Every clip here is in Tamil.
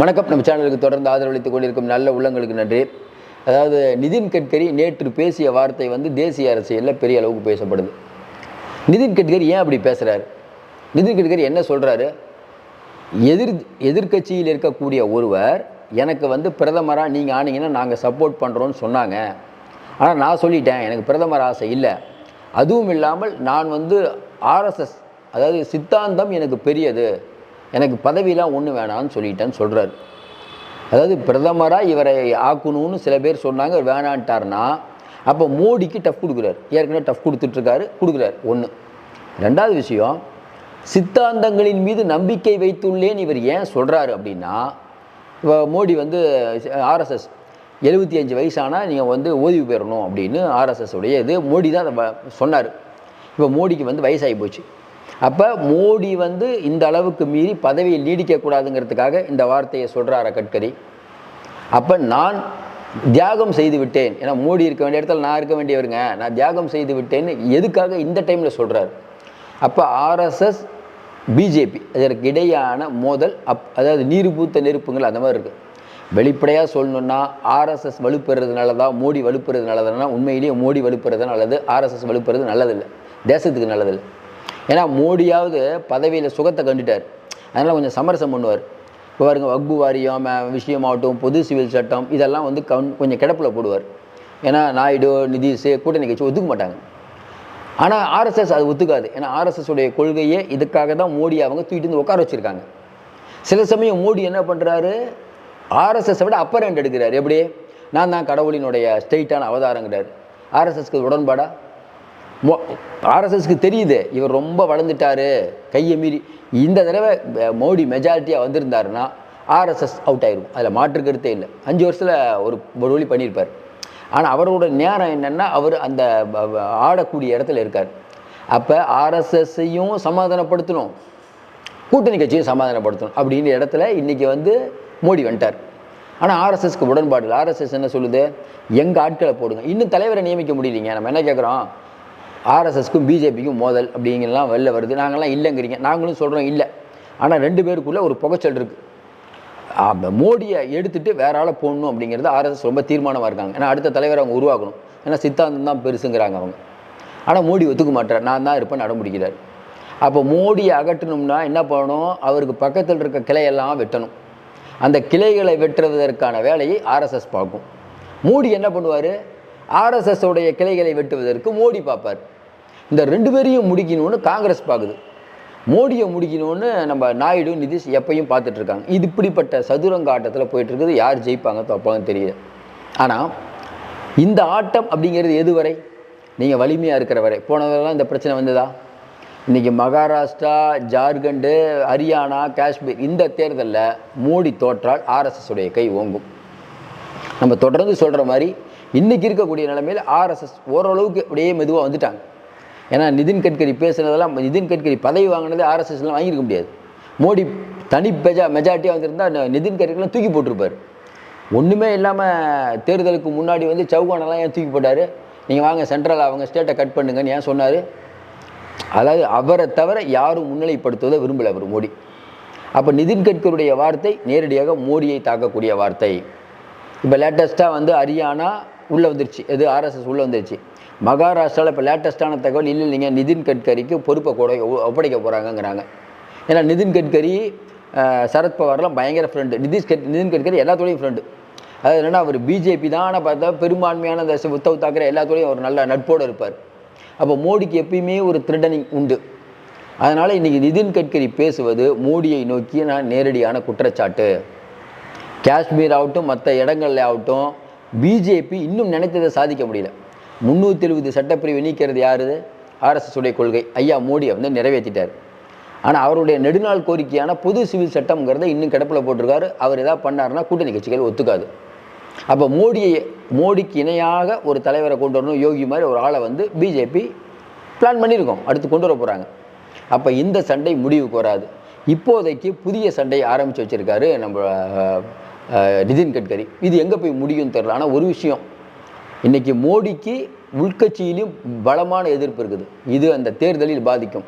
வணக்கம். நம்ம சேனலுக்கு தொடர்ந்து ஆதரவளித்துக் கொண்டிருக்கும் நல்ல உள்ளங்களுக்கு நன்றி. அதாவது நிதின் கட்கரி நேற்று பேசிய வார்த்தை வந்து தேசிய அரசியலில் பெரிய அளவுக்கு பேசப்படுது. நிதின் கட்கரி ஏன் அப்படி பேசுகிறாரு நிதின் கட்கரி என்ன சொல்கிறாரு எதிர் எதிர்க்கட்சியில் இருக்கக்கூடிய ஒருவர் எனக்கு வந்து பிரதமராக நீங்கள் ஆனீங்கன்னா நாங்கள் சப்போர்ட் பண்ணுறோன்னு சொன்னாங்க. ஆனால் நான் சொல்லிட்டேன் எனக்கு பிரதமர் ஆசை இல்லை. அதுவும் இல்லாமல் நான் வந்து ஆர்எஸ்எஸ் அதாவது சித்தாந்தம் எனக்கு பெரியது. எனக்கு பதவியெலாம் ஒன்று வேணான்னு சொல்லிட்டேன்னு சொல்கிறாரு அதாவது பிரதமராக இவரை ஆக்கணும்னு சில பேர் சொன்னாங்க வேணான்ட்டார்னா அப்போ மோடிக்கு டஃப் கொடுக்குறாரு. ஏற்கனவே டஃப் கொடுத்துட்ருக்காரு கொடுக்குறாரு. ஒன்று ரெண்டாவது விஷயம் சித்தாந்தங்களின் மீது நம்பிக்கை வைத்துள்ளேன்னு இவர் ஏன் சொல்கிறாரு அப்படின்னா இப்போ மோடி வந்து ஆர்எஸ்எஸ் எழுபத்தி அஞ்சு வயசானால் நீங்கள் வந்து ஓய்வு பெறணும் அப்படின்னு ஆர்எஸ்எஸ் உடைய இது மோடி தான் அதை சொன்னார். இப்போ மோடிக்கு வந்து வயசாகி போச்சு. அப்போ மோடி வந்து இந்த அளவுக்கு மீறி பதவியை நீடிக்கக்கூடாதுங்கிறதுக்காக இந்த வார்த்தையை சொல்கிறார கட்கரி? அப்போ நான் தியாகம் செய்து விட்டேன். ஏன்னா மோடி இருக்க வேண்டிய இடத்துல நான் இருக்க வேண்டியவருங்க. நான் தியாகம் செய்து விட்டேன்னு எதுக்காக இந்த டைமில் சொல்கிறார் அப்போ ஆர்எஸ்எஸ் பிஜேபி அதற்கு இடையான மோதல் அப் அதாவது நீர் பூத்த நெருப்புங்கள் அந்த மாதிரி இருக்குது வெளிப்படையாக சொல்லணுன்னா ஆர்எஸ்எஸ் வலுப்பெறதுனால தான் மோடி வலுப்புறது நல்லதுன்னா உண்மையிலேயே மோடி வலுப்புறது நல்லது ஆர்எஸ்எஸ் வலுப்புறது நல்லதில்லை. தேசத்துக்கு நல்லதில்லை. ஏன்னா மோடியாவது பதவியில் சுகத்தை கண்டுட்டார். அதனால் கொஞ்சம் சமரசம் பண்ணுவார். இப்போ பாருங்க வக்பு வாரியம் விஷயம் விஷயமாகட்டும் பொது சிவில் சட்டம் இதெல்லாம் வந்து கவுன் கொஞ்சம் கிடப்பில் போடுவார். ஏன்னா நாயுடு நிதிஷ் கூட்டணி கட்சி ஒத்துக்க மாட்டாங்க. ஆனால் ஆர்எஸ்எஸ் அது ஒத்துக்காது. ஏன்னா ஆர்எஸ்எஸ் உடைய கொள்கையே இதுக்காக தான் மோடி அவங்க தூக்கிட்டு வந்து உட்கார வச்சுருக்காங்க. சில சமயம் மோடி என்ன பண்ணுறாரு ஆர்எஸ்எஸ் விட அப்பர் ஹேண்ட் எடுக்கிறார். எப்படி? நான் தான் கடவுளினுடைய ஸ்ட்ரெயிட்டான அவதாரங்கிறார். ஆர்எஸ்எஸ்க்கு உடன்பாடா? ஆர்எஸ்எஸ்க்கு தெரியுது இவர் ரொம்ப வளர்ந்துட்டாரு கையை மீறி. இந்த தடவை மோடி மெஜாரிட்டியாக வந்திருந்தாருன்னா ஆர்எஸ்எஸ் அவுட் ஆயிரும். அதில் மாற்று கருத்தே இல்லை. அஞ்சு வருஷத்தில் ஒரு ஒரு வழி பண்ணியிருப்பார். ஆனால் அவரோட நேரம் என்னென்னா அவர் அந்த ஆடக்கூடிய இடத்துல இருக்கார். அப்போ ஆர்எஸ்எஸ்ஸையும் சமாதானப்படுத்தணும். கூட்டணி கட்சியும் சமாதானப்படுத்தணும் அப்படின்ற இடத்துல இன்றைக்கி வந்து மோடி வந்துட்டார். ஆனால் ஆர்எஸ்எஸ்க்கு உடன்பாடு இல்லை. ஆர்எஸ்எஸ் என்ன சொல்லுது? எங்கள் ஆட்களை போடுங்க. இன்னும் தலைவரை நியமிக்க முடியலைங்க. நம்ம என்ன கேட்குறோம் ஆர்எஸ்எஸ்க்கும் பிஜேபிக்கும் மோதல் அப்படிங்கலாம் வெளில வருது. நாங்கள்லாம் இல்லைங்கிறீங்க. நாங்களும் சொல்கிறோம் இல்லை. ஆனால் ரெண்டு பேருக்குள்ளே ஒரு புகைச்சல் இருக்குது அந்த மோடியை எடுத்துட்டு வேற ஆளை போடணும் அப்படிங்கிறது ஆர்எஸ்எஸ் ரொம்ப தீர்மானமாக இருக்காங்க. ஏன்னா அடுத்த தலைவர் அவங்க உருவாக்கணும். ஏன்னா சித்தாந்தம் தான் பெருசுங்கிறாங்க அவங்க. ஆனால் மோடி ஒத்துக்க மாட்டார். நான் தான் இருப்பேன் நடமுடிக்கிறார். அப்போ மோடியை அகற்றணும்னா என்ன பண்ணணும்? அவருக்கு பக்கத்தில் இருக்க கிளையெல்லாம் வெட்டணும். அந்த கிளைகளை வெட்டுறதற்கான வேலையை ஆர்எஸ்எஸ் பார்க்கும். மோடி என்ன பண்ணுவார்? ஆர்எஸ்எஸ் உடைய கிளைகளை வெட்டுவதற்கு மோடி பார்ப்பார். இந்த ரெண்டு பேரையும் முடிக்கணும்னு காங்கிரஸ் பார்க்குது. மோடியை முடிக்கணும்னு நம்ம நாயுடு நிதிஷ் எப்பையும் பார்த்துட்ருக்காங்க இது இப்படிப்பட்ட சதுரங்க ஆட்டத்தில் போயிட்டு இருக்குது யார் ஜெயிப்பாங்க தோப்பாங்கன்னு தெரியல. ஆனால் இந்த ஆட்டம் அப்படிங்கிறது எது வரை? நீங்கள் வலிமையாக இருக்கிற வரை. போனதெல்லாம் இந்த பிரச்சனை வந்ததா? இன்றைக்கி மகாராஷ்டிரா ஜார்க்கண்டு ஹரியானா காஷ்மீர் இந்த தேர்தலில் மோடி தோற்றால் ஆர்எஸ்எஸ் உடைய கை ஓங்கும். நம்ம தொடர்ந்து சொல்கிற மாதிரி இன்றைக்கி இருக்கக்கூடிய நிலைமையில் ஆர்எஸ்எஸ் ஓரளவுக்கு அப்படியே மெதுவாக வந்துட்டாங்க. ஏன்னா நிதின் கட்கரி பேசுனதெல்லாம் நிதின் கட்கரி பதவி வாங்கினது ஆர்எஸ்எஸ்லாம் வாங்கியிருக்க முடியாது. மோடி தனி பெஜா மெஜாரிட்டியாக வந்திருந்தா நிதின் கட்கரிலாம் தூக்கி போட்டிருப்பார். ஒன்றுமே இல்லாமல் தேர்தலுக்கு முன்னாடி வந்து சவுகானெல்லாம் ஏன் தூக்கி போட்டார்? நீங்கள் வாங்க சென்ட்ரல் அவங்க ஸ்டேட்டை கட் பண்ணுங்கன்னு ஏன் சொன்னார்? அதாவது அவரை தவிர யாரும் முன்னிலைப்படுத்துவதை விரும்பலை அவர் மோடி. அப்போ நிதின் கட்கருடைய வார்த்தை நேரடியாக மோடியை தாக்கக்கூடிய வார்த்தை. இப்போ லேட்டஸ்ட்டாக வந்து ஹரியானா உள்ளே வந்துருச்சு. எது? ஆர்எஸ்எஸ் உள்ளே வந்துருச்சு. மகாராஷ்டிராவில் இப்போ லேட்டஸ்ட்டான தகவல் இல்லை இல்லைங்க. நிதின் கட்கரிக்கு பொறுப்பை கூட ஒப்படைக்க போகிறாங்கங்கிறாங்க ஏன்னா நிதின் கட்கரி சரத்பவர்லாம் சரத்பவார்லாம் பயங்கர ஃப்ரெண்டு நிதிஷ் கட் நிதின் கட்கரி எல்லாத்தோடையும் ஃப்ரெண்டு அது என்னென்னா அவர் பிஜேபி தான் பார்த்தா பெரும்பான்மையான இந்த உத்தவ் தாக்கரே எல்லாத்தோடையும் ஒரு நல்ல நட்போடு இருப்பார். அப்போ மோடிக்கு எப்பயுமே ஒரு திருடனிங் உண்டு. அதனால் இன்றைக்கி நிதின் கட்கரி பேசுவது மோடியை நோக்கி நான் நேரடியான குற்றச்சாட்டு. காஷ்மீர் ஆகட்டும் மற்ற இடங்கள்ல ஆகட்டும் பிஜேபி இன்னும் நினைத்ததை சாதிக்க முடியல. முந்நூற்றி எழுபது சட்டப்பிரிவு நீக்கிறது யாரு? ஆர்எஸ்எஸ் உடைய கொள்கை. ஐயா மோடி வந்து நிறைவேற்றிட்டார். ஆனால் அவருடைய நெடுநாள் கோரிக்கையான பொது சிவில் சட்டம்ங்கிறத இன்னும் கிடப்பில் போட்டிருக்காரு. அவர் எதாவது பண்ணாருன்னா கூட்டணி கட்சிகள் ஒத்துக்காது. அப்போ மோடியை மோடிக்கு இணையாக ஒரு தலைவரை கொண்டு வரணும் யோகி மாதிரி ஒரு ஆளை வந்து பிஜேபி பிளான் பண்ணியிருக்கோம். அடுத்து கொண்டு வர போகிறாங்க அப்போ இந்த சண்டை முடிவுக்கு வராது. இப்போதைக்கு புதிய சண்டை ஆரம்பித்து வச்சிருக்காரு நம்ம நிதின் கட்கரி. இது எங்கே போய் முடியும்னு தெரில ஆனால் ஒரு விஷயம். இன்றைக்கி மோடிக்கு உள்கட்சியிலும் பலமான எதிர்ப்பு இருக்குது. இது அந்த தேர்தலில் பாதிக்கும்.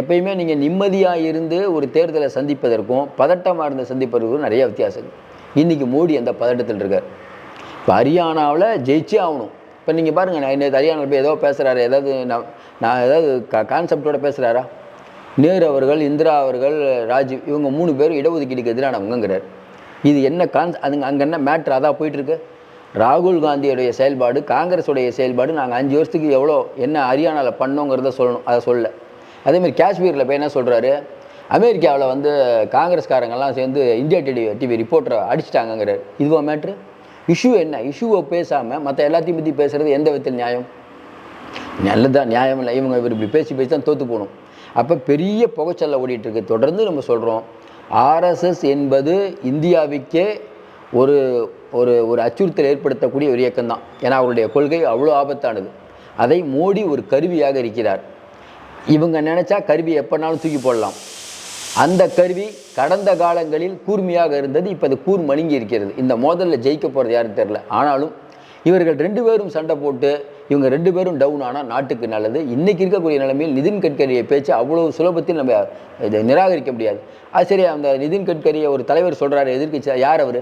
எப்பயுமே நீங்கள் நிம்மதியாக இருந்து ஒரு தேர்தலை சந்திப்பதற்கும் பதட்டமாக இருந்து சந்திப்பதற்கும் நிறைய வித்தியாசம். இருக்கு. மோடி அந்த பதட்டத்தில் இருக்கார். இப்போ ஹரியானாவில் ஜெயிச்சே ஆகணும். இப்போ நீங்கள் பாருங்கள் நான் நேற்று ஹரியானாவில் போய் ஏதோ பேசுகிறாரு ஏதாவது நான் நான் ஏதாவது க கான்செப்டோட பேசுகிறாரா நேரு அவர்கள் இந்திரா அவர்கள் ராஜீவ் இவங்க மூணு பேரும் இடஒதுக்கீடுக்கு எதிரானவங்கிறார் இது என்ன கான்ஸ் அதுங்க அங்கே என்ன மேட்ரு அதான் போயிட்டுருக்கு? ராகுல் காந்தியுடைய செயல்பாடு காங்கிரஸுடைய செயல்பாடு நாங்கள் அஞ்சு வருஷத்துக்கு எவ்வளோ என்ன ஹரியானாவில் பண்ணோங்கிறத சொல்லணும் அதை சொல்ல அதேமாதிரி காஷ்மீரில் போய் என்ன சொல்கிறாரு அமெரிக்காவில் வந்து காங்கிரஸ்காரங்கெல்லாம் சேர்ந்து இந்தியா டிவி டிவி ரிப்போர்ட்டரை அடிச்சிட்டாங்கங்கிறார். இதுவா மேட்ரு இஷ்யூ என்ன? இஷ்யூவை பேசாமல் மற்ற எல்லாத்தையும் பற்றி பேசுகிறது எந்த விதத்தில் நியாயம்? நல்லதான் நியாயம் இல்லை இவங்க இப்படி பேசி பேசி தான் தோற்று போகணும். அப்போ பெரிய புகைச்சல்ல ஓடிட்டுருக்கு. தொடர்ந்து நம்ம சொல்கிறோம் ஆர்எஸ்எஸ் என்பது இந்தியாவுக்கே ஒரு ஒரு ஒரு அச்சுறுத்தல் ஏற்படுத்தக்கூடிய ஒரு இயக்கம் தான் ஏன்னா அவருடைய கொள்கை அவ்வளோ ஆபத்தானது. அதை மோடி ஒரு கருவியாக இருக்கிறார். இவங்க நினச்சா கருவி எப்போனாலும் தூக்கி போடலாம். அந்த கருவி கடந்த காலங்களில் கூர்மையாக இருந்தது இப்போ அது கூர் மழுங்கி இருக்கிறது. இந்த மோதலில் ஜெயிக்க போகிறது யாருன்னு தெரில ஆனாலும் இவர்கள் ரெண்டு பேரும் சண்டை போட்டு இவங்க ரெண்டு பேரும் டவுன் ஆனால் நாட்டுக்கு நல்லது. இன்றைக்கி இருக்கக்கூடிய நிலைமையில் நிதின் கட்கரியை பேச்சு அவ்வளோ சுலபத்தில் நம்ம இதை நிராகரிக்க முடியாது. அது சரி அந்த நிதின் கட்கரியை ஒரு தலைவர் சொல்கிறாரு எதிர்கட்சி யார் அவர்?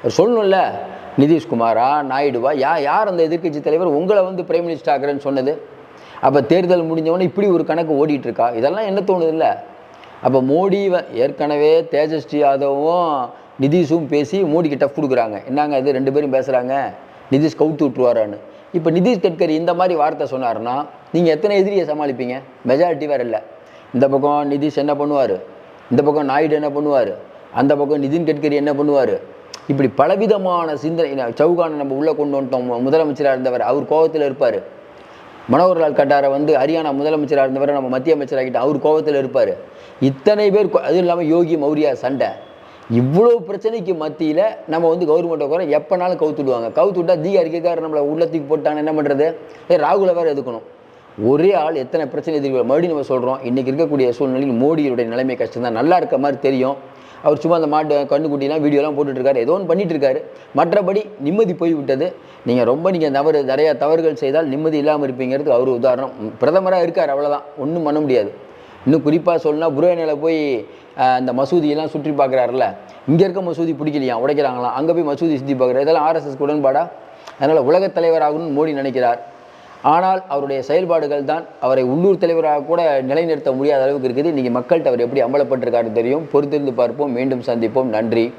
அவர் சொல்லணும்ல நிதிஷ்குமாரா நாயுடுவா யா யார் அந்த எதிர்க்கட்சி தலைவர்? உங்களை வந்து பிரைம் மினிஸ்டர் ஆகிறேன்னு சொன்னது. அப்போ தேர்தல் முடிஞ்சவொடனே இப்படி ஒரு கணக்கு ஓடிட்டுருக்கா? இதெல்லாம் என்ன தோணுது இல்லை அப்போ மோடி ஏற்கனவே தேஜஸ்வி யாதவும் நிதிஷும் பேசி மோடிக்கு டஃப் கொடுக்குறாங்க. என்னங்க இது? ரெண்டு பேரும் பேசுகிறாங்க நிதிஷ் கவுத்து விட்டுருவாரான்னு. இப்போ நிதிஷ் கட்கரி இந்த மாதிரி வார்த்தை சொன்னார்னா நீங்கள் எத்தனை எதிரியை சமாளிப்பீங்க? மெஜாரிட்டி வேறு இல்லை. இந்த பக்கம் நிதிஷ் என்ன பண்ணுவார்? இந்த பக்கம் நாயுடு என்ன பண்ணுவார்? அந்த பக்கம் நிதின் கட்கரி என்ன பண்ணுவார்? இப்படி பலவிதமான சிந்தனை சவுகானை நம்ம உள்ளே கொண்டு வந்துட்டோம். முதலமைச்சராக இருந்தவர் அவர் கோபத்தில் இருப்பார். மனோகர்லால் கட்டாரை வந்து ஹரியானா முதலமைச்சராக இருந்தவரை நம்ம மத்திய அமைச்சராகிட்டோம் அவர் கோபத்தில் இருப்பார். இத்தனை பேர் அதுவும் இல்லாமல் யோகி மௌரியா சண்டை. இவ்வளோ பிரச்சனைக்கு மத்தியில் நம்ம வந்து கவர்மெண்ட்டை குறை எப்போனாலும் கவுத்துடுவாங்க. கவுத்துட்டா விட்டா தீகாரிக்கார் நம்மளை உள்ளத்துக்கு போட்டாங்க என்ன பண்ணுறது ராகுல ராகுலை வேறு எதுக்கணும்? ஒரே ஆள் எத்தனை பிரச்சனை எதிர்க்க மறுபடியும் நம்ம சொல்கிறோம் இன்றைக்கி இருக்கக்கூடிய சூழ்நிலையில் மோடியுடைய நிலைமை கஷ்டம் தான் நல்லா இருக்க மாதிரி தெரியும். அவர் சும்மா அந்த மாட்டு கண்ணுக்குட்டிலாம் வீடியோலாம் போட்டுட்ருக்காரு. ஏதோ ஒன்று பண்ணிகிட்ருக்காரு மற்றபடி நிம்மதி போய் விட்டது நீங்கள் ரொம்ப நீங்கள் தவறு நிறைய தவறுகள் செய்தால் நிம்மதி இல்லாமல் இருப்பீங்கிறது அவர் உதாரணம். பிரதமராக இருக்கார் அவ்வளோதான் ஒன்றும் பண்ண முடியாது. இன்னும் குறிப்பாக சொல்லணும்னா புரோனியில் போய் அந்த மசூதியெல்லாம் சுற்றி பார்க்குறாருல இங்கே இருக்க மசூதி பிடிக்கலையா? உடைக்கிறாங்களாம் அங்கே போய் மசூதி சுற்றி பார்க்குறாரு. இதெல்லாம் ஆர்எஸ்எஸ் உடன்பாடா? அதனால் உலகத் தலைவராகணும்னு மோடி நினைக்கிறார். ஆனால் அவருடைய செயல்பாடுகள் தான் அவரை உள்ளூர் தலைவராக கூட நிலைநிறுத்த முடியாத அளவுக்கு இருக்குது. இன்றைக்கி மக்கள்கிட்ட அவர் எப்படி அமலப்பட்டிருக்காருன்னு தெரியும். பொறுத்திருந்து பார்ப்போம். மீண்டும் சந்திப்போம். நன்றி.